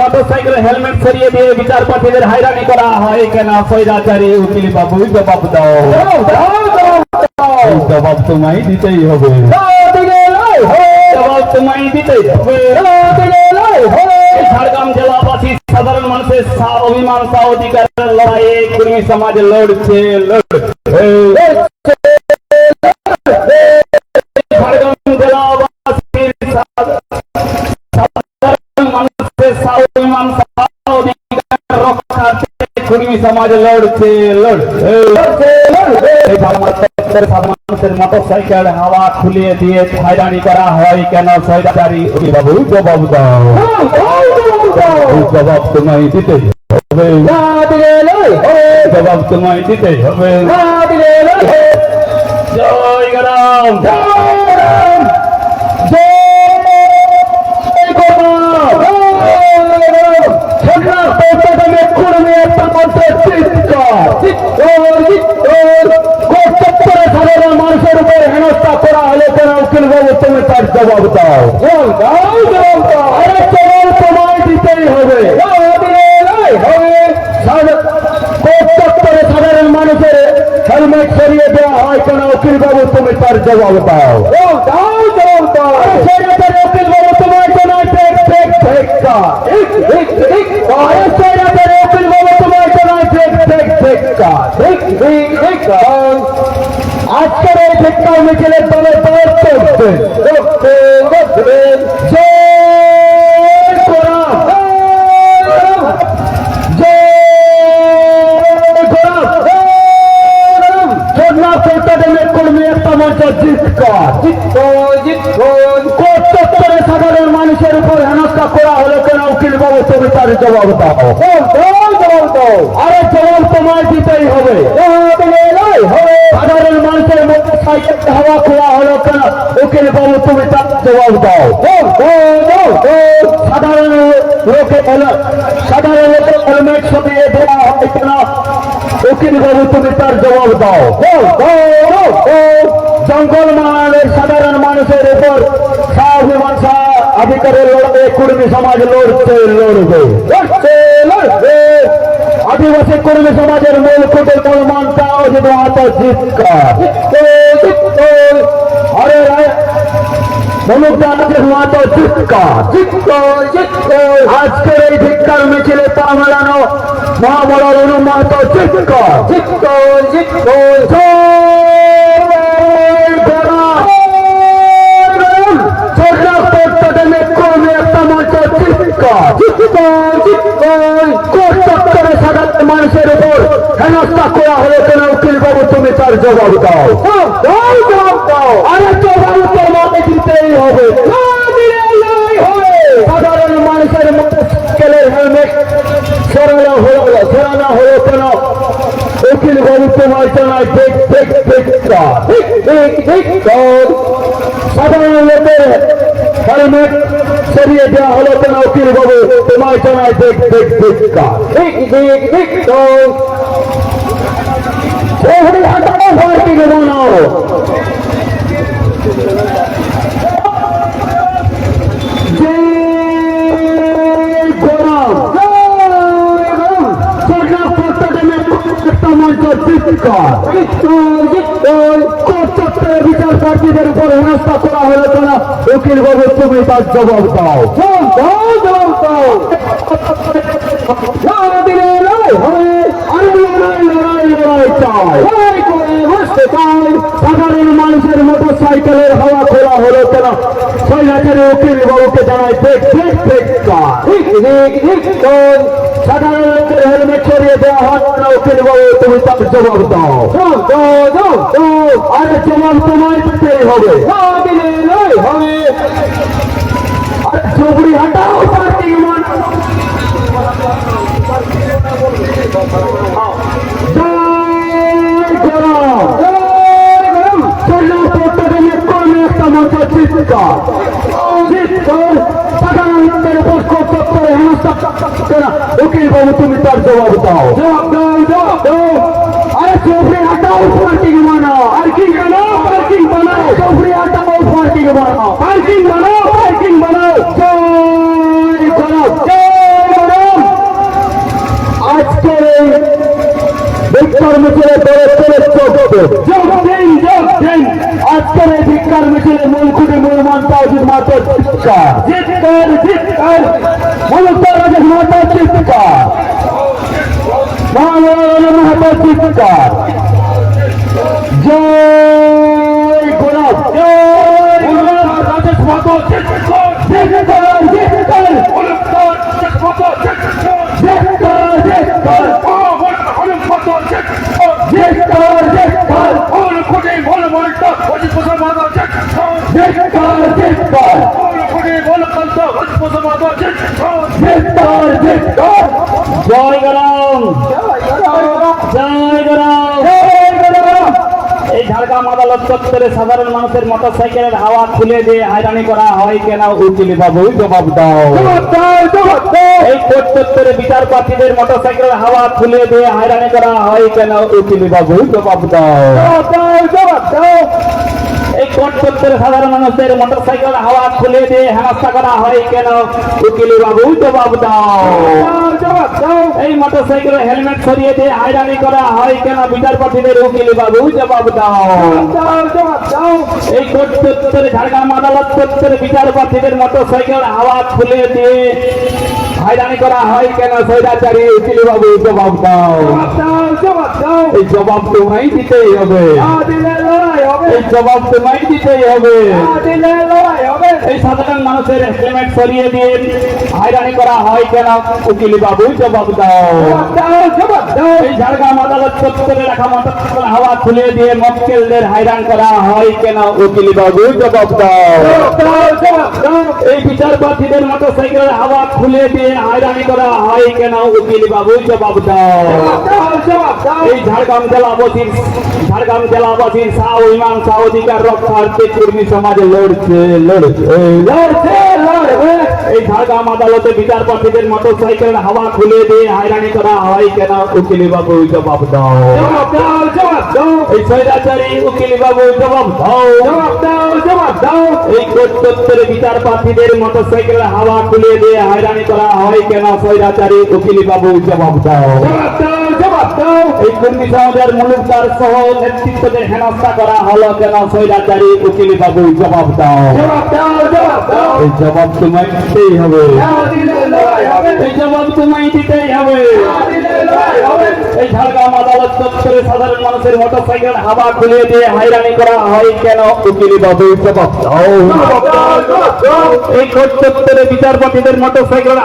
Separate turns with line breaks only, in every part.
Motor সাইকেলের helmet সরিয়ে দিয়ে বিচারপতিদের হাইরানি করা হয়। কেন সৈরাচারী উকিল বাবু জবাব দাও। জবাব তোমায় দিতেই হবে। জবাব তোমায় দিতেই হবে। ঝাড়গ্রাম জেলাবাসী সাধারণ মানুষের অভিমান অধিকারের লড়াইয়ে কর্মী সমাজ লড়ছে। লড়ছে। কর্মী সমাজ লড়ছে লড়ছে এই মানুষের মোটর সাইকেল হাওয়া খুলিয়ে দিয়ে হয়রানি করা হয় কেন সৈদাচারী? বাবু জবাব দাও। জবাব তোমায় দিতেই হবে। জবাব তোমায় দিতেই হবে। জয় গরাম মানুষের উপর হেনস্থা করা হলে কেন উকিল বাবু তুমি তার জবাব দাও। জবাব তোমায় দিতেই হবে। সাধারণ মানুষের হেলমেট সরিয়ে দেওয়া হয় কেন উকিল বাবু তুমি তার জবাব দাও আরে সেনাটার উকিল বাবু তোমার জন্য ঠিক ঠিক ঠিক কাজ। আরে সেনাটার উকিল বাবু তোমার জন্য ঠিক ঠিক ঠিক কাজ। আজকের এই ভিক্ষা মিছিলের দলে দল চলছে সাধারণ মানুষের উপর হেনস্থা করা হলে কেন উকিল বাবু তুমি তার জবাব দাও। আরে জবাব তোমার দিতেই হবে। সাধারণ মানুষের মধ্যে সাইকেল হাওয়া খোলা হলো কেন? উকিল বাবু তুমি তার জবাব দাও সাধারণ লোকে হেল- সাধারণ লোকে হেলমেট সরিয়ে দেওয়া হয় কেন উকিল বাবু তুমি তার জবাব দাও? জঙ্গল মহানের সাধারণ মানুষের উপর স্বাভিমান লড়বে কর্মী সমাজ লড়ছে, লড়বে। আদিবাসী কর্মী সমাজের মূল কুটের মূল মানটাও আজকের এই ভিক্ষার মিছিলে পা অনুমাত চিৎকার চিৎকার চিৎকার কোর্ট চত্বরে সাধারণ মানুষের উপর হেনস্থা করা হলে কেন উকিল বাবু তুমি তার জবাব দাও জবাব দাও আরে জবাব তোমাকে দিতেই হবে সাধারণ মানুষের হেলমেট সরানো হলো সরানো হলো কেন? উকিল বাবু তোমার জানায় ঠিক ঠিক ঠিক ঠিক ঠিক ঠিক সাধারণ লোকের হেলমেট সরিয়ে দেওয়া হলো কেন? উকিল বাবু, তোমার জানায় ঠিক ঠিক ঠিক ঠিক। ঠিক ঠিক ওখানে হাঁটানো ভয় কি বানাও জয় গরম সরকার প্রত্যেকের একটা মঞ্চ চিৎকার চত্বরের বিচারপ্রার্থীদের উপর হেনস্থা করা হলো কেন? উকিল বাবু, তুমি তার জবাব দাও। জবাব দাও আরে লড়াই লড়াই লড়াই চাই লড়াই করে বসতে চাই সাধারণ মানুষের মোটর সাইকেলের হাওয়া খোলা হলো কেন সৈরাচারে উকিল বাবুকে। ঠিক ঠিক ঠিক কাজ। সাধারণ লোকের হেলমেট সরিয়ে দেওয়া হয় না উকিল বাবু তুমি তার জবাব দাও। আরে জবাব তোমার দিতেই হবে হবে আরে চুবড়ি হাটাও পার্টি অধিকার সাধারণের পক্ষ দপ্তরে হেনস্থা উকিল বাবু তুমি তার জবাব দাও জবাব দাও জবাব দাও আরে চৌফরি হাটাও পার্কিং বানাও পার্কিং বানাও পার্কিং বানাও চৌফরি হাটাও পার্কিং বানাও পার্কিং বানাও পার্কিং বানাও আজকের এই বিক্রম মিছিলের দলে চলে চলছে ভিক্ষার মিছিলে মূল খুঁটি মূল উচিত মাত্র চিৎকার চিৎকার চিৎকার মূলতা রাজেশ মাতা চিৎকার মাতা চিৎকার জয় গোলাপ। জয় গোলাপ। রাজেশ মাতা চিৎকার চিৎকার চিৎকার
এই ঝাড়গ্রাম আদালত চত্বরে সাধারণ মানুষের মোটর সাইকেলের হাওয়া খুলে দিয়ে হয়রানি করা হয় কেন উকিল বাবু, জবাব দাও। এই কোর্ট চত্বরে বিচার প্রার্থীদের মোটর সাইকেলের হাওয়া খুলে দিয়ে হয়রানি করা হয় কেন উকিল বাবু জবাব দাও
জবাব দাও।
চত্বরে সাধারণ মানুষের মোটর সাইকেলের হাওয়া খুলে দিয়ে হয় কেন? উকিল বাবু জবাব দাও। এই মোটর সাইকেলের হেলমেট সরিয়ে দিয়ে হয়রানি করা হয় কেন? বিচারপতিদের উকিল বাবু জবাব দাও। এই চত্বরে ঝাড়গ্রাম আদালত চত্বরে বিচারপতিদের মোটর সাইকেল হাওয়া খুলে দিয়ে হয়রানি করা হয় কেন? সৈরাচারী উকিল বাবু জবাব দাও এই জবাব তোমায় দিতেই হবে। এই জবাব তোমায় দিতেই হবে। এই সাধারণ মানুষের হেলমেট সরিয়ে দিয়ে হয়রানি করা হয় কেন? উকিল বাবু জবাব দাও।
জবাব দাও
এই ঝাড়গ্রাম আদালত চত্বরে রাখা মোটরসাইকেল হাওয়া খুলে দিয়ে মক্কেলদের হাইরান করা হয় কেন? উকিল বাবু জবাব দাও। এই বিচারপতিদের মোটরসাইকেলের হাওয়া খুলে দিয়ে হাইরানি করা হয় কেন? উকিল বাবু জবাব দাও। এই ঝাড়গ্রাম জেলাবাসীর ঝাড়গ্রাম জেলাবাসীর সাহ ইমান সাহ অধিকার রক্ষার্থে কর্মী সমাজ লড়ছে লড়ছে
লড়ছে লড়বে।
এই ঝাড়গ্রাম আদালতে বিচারপতিদের মোটরসাইকেলের হাওয়া খুলে দিয়ে হয়রানি করা হয় কেন? উকিল বাবু জবাব দাও এই স্বৈরাচারী উকিল বাবু জবাব দাও
জবাব দাও।
এই কোর্ট চত্বরে বিচার প্রার্থীদের মোটরসাইকেলের হাওয়া খুলে দিয়ে হয়রানি করা হয় কেন? স্বৈরাচারী উকিল বাবু জবাব দাও।
জবাব দাও
এই কর্মী সমাজের মুলুকদার সহ নেতৃত্বদের হেনস্থা করা হলো কেন? স্বৈরাচারী উকিল বাবু জবাব দাও। এই জবাব তোমায় দিতেই হবে। এই জবাব তোমায় দিতেই হবে। এই ঝাড়গ্রাম আদালত চত্বরে সাধারণ মানুষের মোটরসাইকেল দিয়ে হয়রানি করা হয় কেন? উকিল বাবু এই চত্বরে বিচারপতিদের মোটরসাইকেল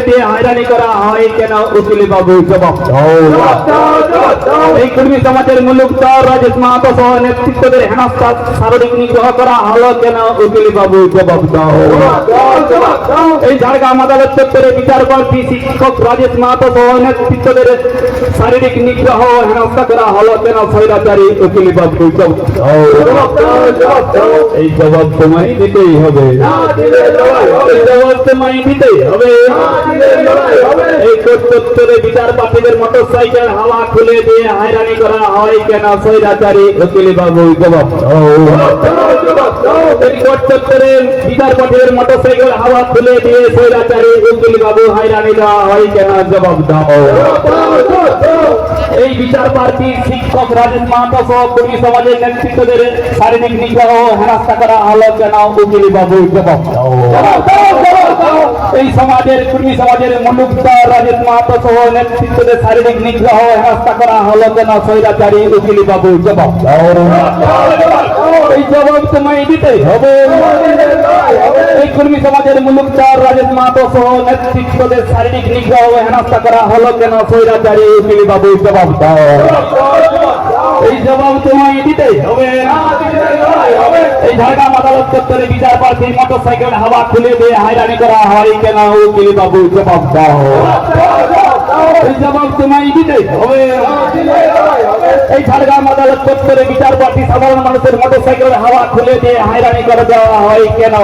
দিয়ে হয়রানি করা হয় কেন? উকিল বাবু এই কর্মী সমাজের মুলুকদার রাজেশ সহ নেতৃত্বদের হেনস্থা শারীরিক নিগ্রহ করা হলো কেন? উকিল বাবু জবাব দাও এই ঝাড়গ্রাম আদালত চত্বরে বিচারপতি শিক্ষক রাজেশ মাহাতো সহ নেতৃত্বদের শারীরিক নিগ্রহ হেনস্থা করা হলো কেন স্বৈরাচারী উকিল বাবু এই জবাব তোমায় দিতেই হবে। এই জবাব তোমায় দিতেই হবে। চত্বরে বিচারপতিদের মোটরসাইকেল হাওয়া খুলে দিয়ে হয়রানি করা হয় কেন? সৈরাচারী উকিল বাবু, জবাব বিচারপতিদের মোটরসাইকেল হাওয়া খুলে দিয়ে সৈরাচারী উকিল বাবু হয়রানি দেওয়া হয় কেন? জবাব দাও। এই বিচার প্রার্থী শিক্ষক রাজেশ মাহাতো সহ কর্মী সমাজের নেতৃত্বদের শারীরিক নিগ্রহ হেনস্থা করা হলো কেন উকিল বাবু জবাব এই সমাজের কর্মী সমাজের মুলুকদার রাজেশ মাহাতো সহ নেতৃত্বদের শারীরিক নিগ্রহ হেনস্থা করা হলো কেন স্বৈরাচারী উকিল বাবু জবাব এই জবাব তোমায়
লড়াই হবে।
এই কর্মী সমাজের মুলুকদার রাজেশ মাহাতো সহ নেতৃত্বদের শারীরিক নিগ্রহ হেনস্থা করা হলো কেন? স্বৈরাচারী উকিল বাবু জবাব দাও। এই জবাব তোমায় দিতেই হবে এই ঝাড়গ্রাম আদালত চত্বরে বিচার প্রার্থী মোটর সাইকেল হাওয়া খুলে দিয়ে হয়রানি করা হয় কেন? উকিল বাবু জবাব দাও। এই জবাব তোমায়
লড়াই হবে
এই ঝাড়গ্রাম আদালত চত্বরে বিচার সাধারণ মানুষের মোটর সাইকেলের হাওয়া খুলে দিয়ে হয়রানি করে দেওয়া হয়। কেন?